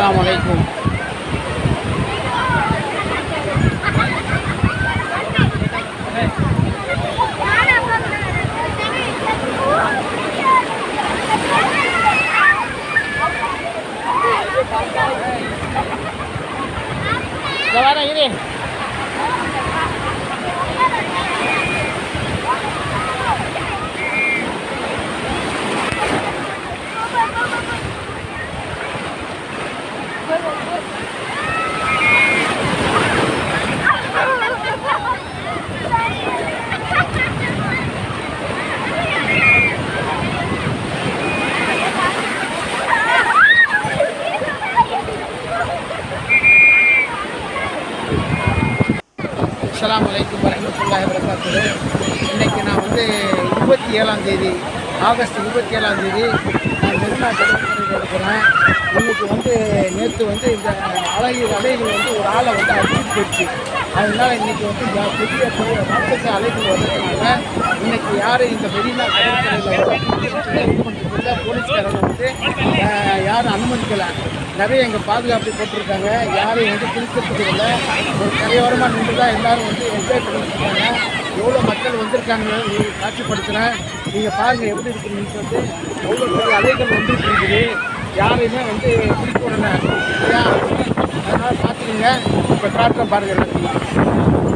আসসালামু আলাইকুম Rồi bạn này đi. அஸ்லாம் அலைக்கும் வரமத்துல்லாஹ் வரகாத்து இன்னைக்கு நான் வந்து இருபத்தி ஏழாம் தேதி ஆகஸ்ட் இருபத்தி ஏழாம் தேதி நான் மெரினா கடற்கரையில் இருக்கிறேன் இன்னைக்கு வந்து நேற்று வந்து இந்த அலை அலைகள் வந்து ஒரு ஆளை வந்து அடிச்சு போயிடுச்சு. அதனால் இன்றைக்கி வந்து பெரிய பெரிய ராட்சச அலைகள் வந்ததுனால இன்னைக்கு யாரும் இந்த மெரினா கடற்கரையில் வந்து இது பண்ணுறதில்ல வந்து யாரும் அனுமதிக்கலை. நிறைய எங்கள் பாதுகாப்பு போட்டிருக்காங்க. யாரையும் வந்து பிடிக்கிறதுக்கு இல்லை. ஒரு கரையோரமாக நின்று தான் எல்லோரும் வந்து என்ஜாய் பண்ணிட்டுருக்காங்க. எவ்வளோ மக்கள் வந்திருக்காங்க நீங்கள் காட்சிப்படுத்துகிறேன் நீங்கள் பாருங்கள் எப்படி இருக்குன்னு சொல்லிட்டு. எவ்வளோ பெரிய அலைகள் வந்துட்டு இருக்குது. யாரையுமே வந்து பிடிக்க விடல. அதனால் பார்த்துக்கோங்க. இப்போ காட்டுறேன் பாருங்கள் எல்லாத்தையும்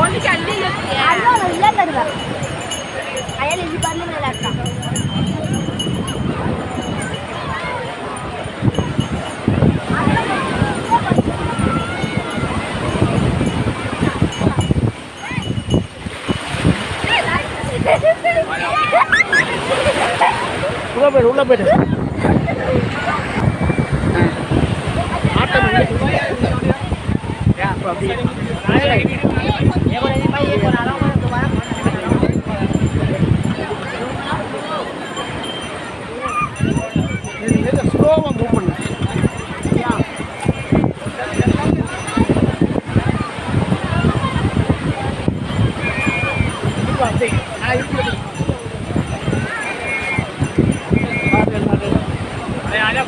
ఓన్లీ అన్నీ అన్నీ ఇళ్ళ కదా అయ్యాలి ఇది పనులు వెళ్ళాక உள்ள போயிடு உள்ள போயிடு ஆட்டம்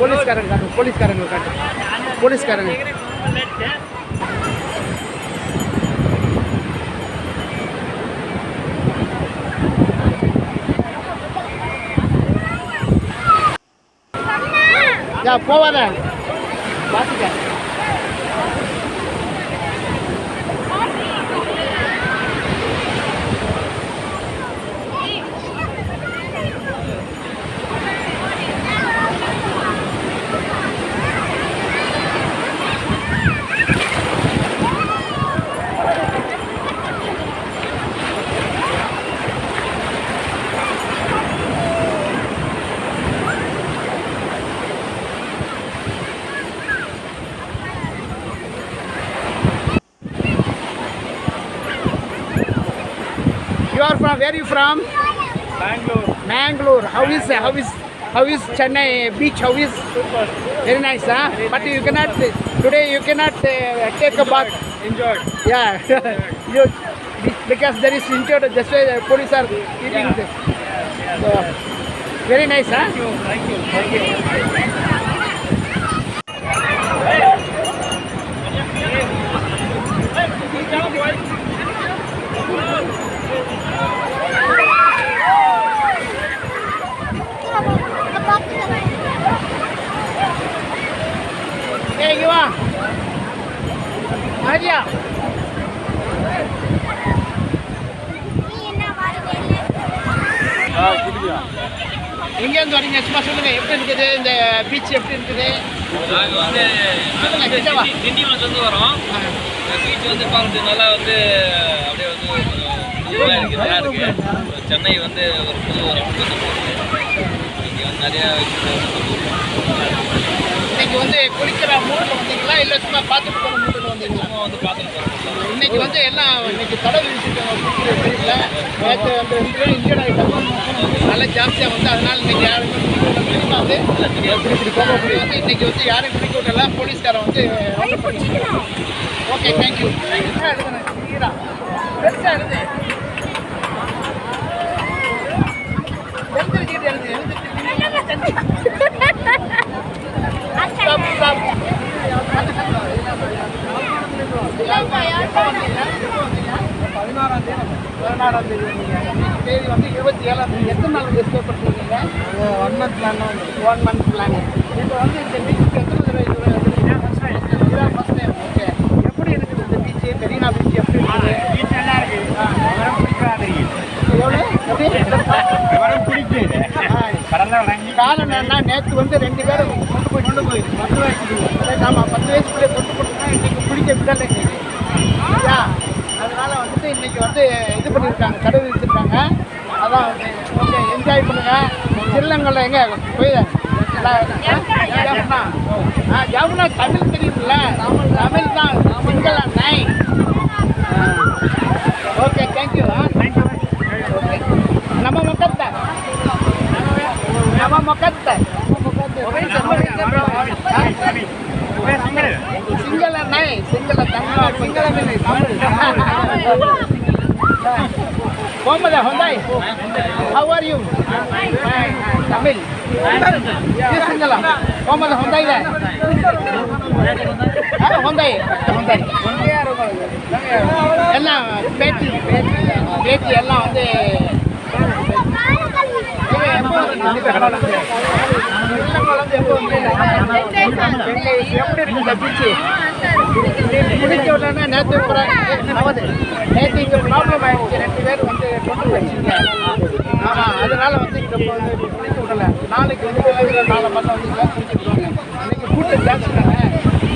போலீஸ்காரங்க காட்டு போலீஸ்காரங்க காட்டு போலீஸ்காரங்க போவாத. பார்த்துக்க where are you from? Bangalore. Bangalore. How is how is how is Chennai beach? How is Super. very nice, huh? But you cannot today you cannot uh, take a bath. Enjoyed. Yeah, you because there is injured. That's why the police are keeping. Yeah. The, so, very nice, huh? Thank you. Thank you. Thank you. இருக்குது இந்த beach எப்படி இருக்குது? நாங்கள் வந்து திண்டிவனத்துலேருந்து வரோம். Beach வந்து நல்லா வந்து அப்படியே வந்து புதுவாக இருக்குது நல்லா இருக்குது சென்னை வந்து ஒரு புது ஒரு. இங்கே வந்து நிறையா இன்னைக்கு வந்து குளிக்கிற மூடில் வந்தீங்களா? இல்லை சும்மா பார்த்துட்டு போகிற மூடில் வந்தீங்களா? சும்மா வந்து பார்த்துட்டு போகிறோம் இன்னைக்கு வந்து எல்லாம் இன்னைக்கு தடவை விரிச்சிருக்காங்க நேற்று வந்து ரெண்டு பேரும் இன்ஜர்ட் ஆகிட்டாங்க நல்லா ஜாஸ்தியாக வந்து அதனால இன்னைக்கு யாருமே வந்து வந்து இன்னைக்கு வந்து யாரும் பிடிக்க விடல போலீஸ்காரன் வந்து ஓகே தேங்க்யூ பெருசாக எழுது. எழுந்திருக்கிட்டு எழுது எழுந்திருக்கிட்டு ஸ்டாப் ஸ்டாப் பதினாறாம் தேதி பதினாறாம் தேதி வந்தீங்க. தேதி வந்து இருபத்தி ஏழாம் தேதி. எத்தனை நாள் ஸ்டே பண்ணுறீங்க one month plan one month plan இப்போ வந்து இந்த பீச்சுக்கு எத்தனை தடவை இது வரைக்கும் இதான் ஃபஸ்ட் டைம் ஓகே எப்படி இருக்குது இந்த பீச்சு மெரினா பீச் எப்படி இருக்குது? பீச் நல்லா இருக்கு. விவரம் பிடிக்காது எவ்வளோ எப்படி? விவரம் பிடிக்குது. கடல்ல வாங்கி காரணம் என்னன்னா நேற்று வந்து ரெண்டு பேரும் கொண்டு போய் கொண்டு போய் பத்து வயசு ஆமாம் பத்து வயசுக்குள்ளே கொண்டு போட்டுனா இன்னைக்கு பிடிக்க விடலை வந்து இன்றைக்கி வந்து இது பண்ணியிருக்காங்க கடை விதிச்சிருக்காங்க அதான் கொஞ்சம் என்ஜாய் பண்ணுங்கள் திருநங்கல்ல எங்கே? போய் ஜமுனா ஆ ஜமுனா தமிழ் தெரியுமில்ல தமிழ் தான் சிங்களா நை ஓகே தேங்க்யூ நம்ம முகத்தை. நம்ம முகத்தை. சிங்கள நை Sinhala Tamil. Sinhala Tamil. Mohammad Hyundai. How are you? Fine. Fine. Tamil. Yes, Singala. Mohammad Hyundai there. Ah, Hyundai. Hyundai. எல்லாம் பேச்சு பேச்சு எல்லாம் வந்து எப்படி இருக்கு நேற்று நேற்று இங்கே ப்ராப்ளம் ஆயிடுச்சு. ரெண்டு பேர் வந்து கொண்டு வச்சுங்க ஆமாம் அதனால் வந்து இங்கே வந்து குளிக்க விடல நாளைக்கு வந்து விளையாடுற நாளை மட்டும் வந்து குளிக்க விடுவாங்க இன்னைக்கு கூட்டம் ஜாஸ்தி தானே.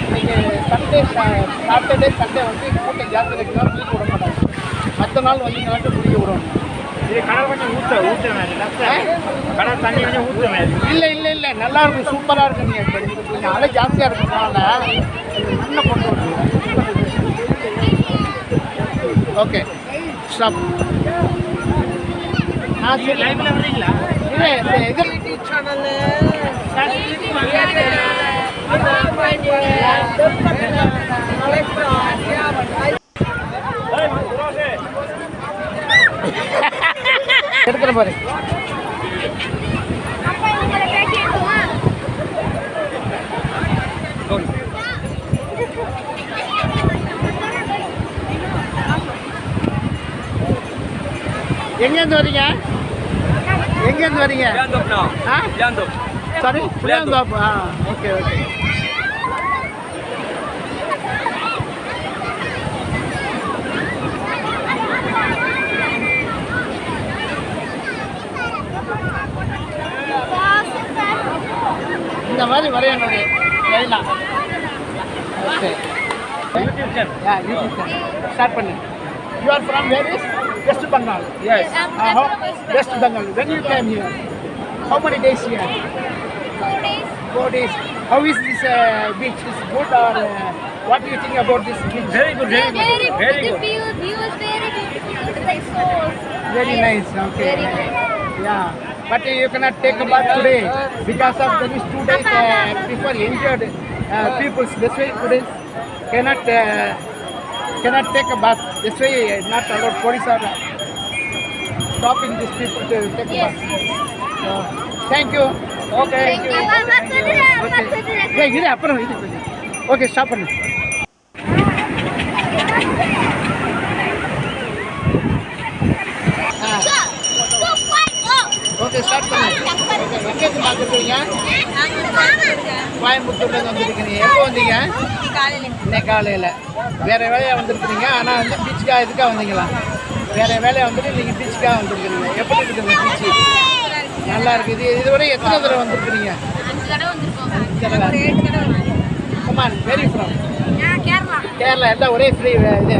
இன்னைக்கு சண்டே சாட்டர்டே சண்டே வந்து கூட்டம் ஜாஸ்தி இருக்குன்னா குளிக்க விட மாட்டாங்க. மற்ற நாள் வந்து இங்கே முடிக்க குளிக்க விடுவாங்க. இல்லை இல்லை இல்லை. நல்லா இருக்கும் சூப்பராக இருக்கும் நீங்கள் அலை ஜாஸ்தியாக இருக்கிறதுனால மண்ணை கொண்டு ஓகே ஸ்டாப் நான் சரி லைவ்ல வரீங்களா இல்லை இந்த இது எடுக்கிற பாரு. எங்கேருந்து வரீங்க? எங்கேருந்து வரீங்க? சாரி புளியாந்தோப்பு ஆ ஓகே ஓகே. மாதிரி வரையணும் லைனா okay YouTube channel yeah YouTube channel start பண்ணு you are from where is West Bengal Yes. Uh, how, West Bengal. When you came here? How many days here? Four days. How is this uh, beach? Is good or uh, what do you think about this beach? Very good, very Very good. Very good. good. View, view is very beautiful. It's like so. Very nice. Okay. Very nice. Yeah. but you cannot take a bus today because of the two days uh, people injured uh, people. This way today cannot uh, cannot take a bus. This way not allowed. Police are stopping these people to take a bus. Uh, thank you. Okay. Thank you. Okay. Okay. Okay. Okay. Okay. Okay. Okay. Okay. Okay. Okay. Okay. பார்த்துருக்கீங்க கோயம்புத்தூர்லேருந்து வந்திருக்கீங்க. எப்போ வந்தீங்க? இன்னைக்கு காலையில். வேறு வேலையாக வந்திருக்கிறீங்க. ஆனால் வந்து பீச்சுக்காக இதுக்காக வந்தீங்களா? வேறு வேலையாக வந்துட்டு நீங்கள் பீச்சுக்காக வந்திருக்கிறீங்க. எப்படி இருக்குது பீச்சு? நல்லா இருக்குது. இதுவரை எத்தனை தடவை வந்திருக்கிறீங்க? Come on very from Kerala. எல்லாம் ஒரே ஃப்ரீ இது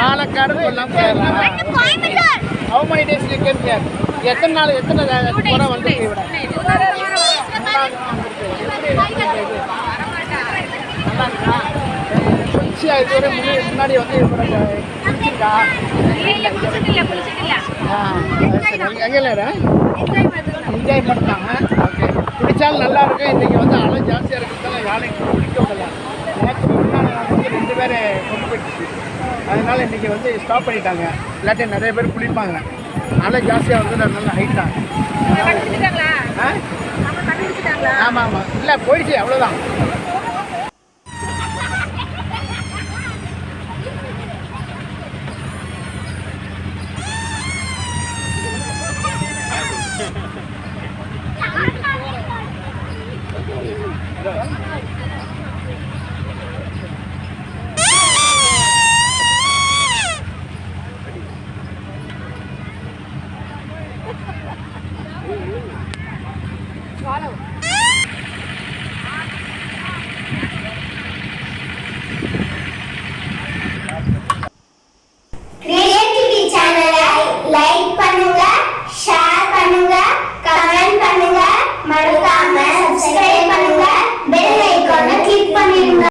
Palakkad Kollam. Kerala. How many days you came here? எத்தனை நாள் எத்தனை முறை வந்து விட நல்லா இருக்கா நிச்சயம் இதுவரை முன்னாடி வந்து குளிச்சிருக்கா? இல்ல குளிச்சிட்டு குளிச்சிட்டு ஆ சரி எங்கே இல்லை என்ஜாய் பண்ணிட்டாங்க ஓகே. குடித்தாலும் நல்லா இருக்கும். இன்றைக்கி வந்து அலை ஜாஸ்தியாக இருக்கிறதால யானைக்கு குடிக்க முடியல நேற்று முன்னாடி நான் வந்து ரெண்டு பேரை கொண்டு போயிடுச்சு. அதனால இன்றைக்கி வந்து ஸ்டாப் பண்ணிட்டாங்க. இல்லாட்டி நிறைய பேர் குளிப்பாங்க. அலை ஜாஸ்தியாக வந்து நல்ல ஹைட்டாக ஆமாம் ஆமாம் இல்லை போயிடுச்சு அவ்வளோதான்